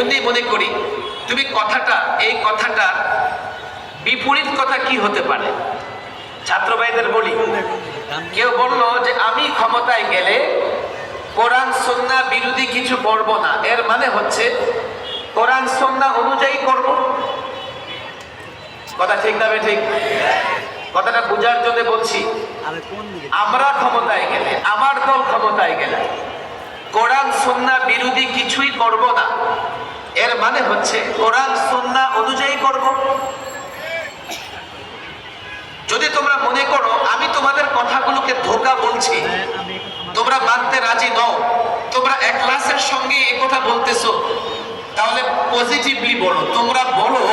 জন্যই মনে করি, তুমি কথাটা, এই কথাটা বিপরীত কথা কি হতে পারে? ছাত্র ভাইদের বলি, কেউ বলল যে আমি ক্ষমতায় গেলে কোরআন, সন্না বিরোধী কিছু করব না। এর মানে হচ্ছে কোরআন, সন্না অনুযায়ী করব। কথা ঠিক না ঠিক কথাটা বোঝার জন্য বলছি, আমরা ক্ষমতায় গেলে, আমার দল ক্ষমতায় গেলে কোরআন, সন্না বিরোধী কিছুই করব না। মানে হচ্ছে কোরআন সন্না অনুযায়ী করব। যদি তোমরা মনে করো, আমি তোমাদের কথাগুলোকে ধোকা বলছি, তোমরা মানতে রাজি নও, তোমরা একলাসের সঙ্গে এই কথা বলতেছো, তাহলে পজিটিভলি বলো, তোমরা বলো,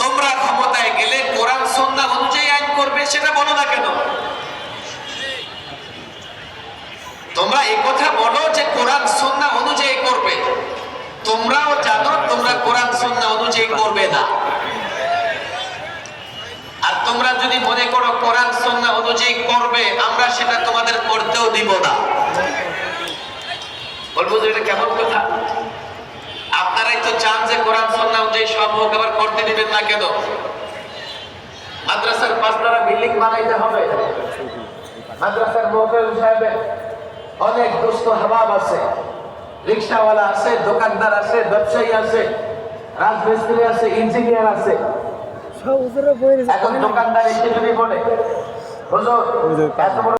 তোমরা ক্ষমতায় গেলে কোরআন সন্না অনুযায়ী আইন করবে, সেটা বলো না কেন? তোমরা এই কথা বলো যে কোরআন সন্না অনুযায়ী অনুযায়ী করবে না। আর তোমরা যদি মনে করো কোরআন সন্না অনুযায়ী করবে, আমরা সেটা তোমাদের করতেও দিব না। বলব যে এটা কেমন কথা? আপনারাই তো চান যে কোরআন সন্না অনুযায়ী সব হোক, আবার করতে দিবেন না কেন? মাদ্রাসার পাঁচতলা বিল্ডিং বানাইতে হবে। মাদ্রাসার মোহফেল সাহেবের অনেক দুস্থ হাবাব আছে। রিক্সাওয়ালা আছে, দোকানদার আছে, ব্যবসায়ী আছে। রাজমিস্ত্রি আছে ইঞ্জিনিয়ার আছে। এখন দোকানদার এসে যদি বলে হুজুর এত বড়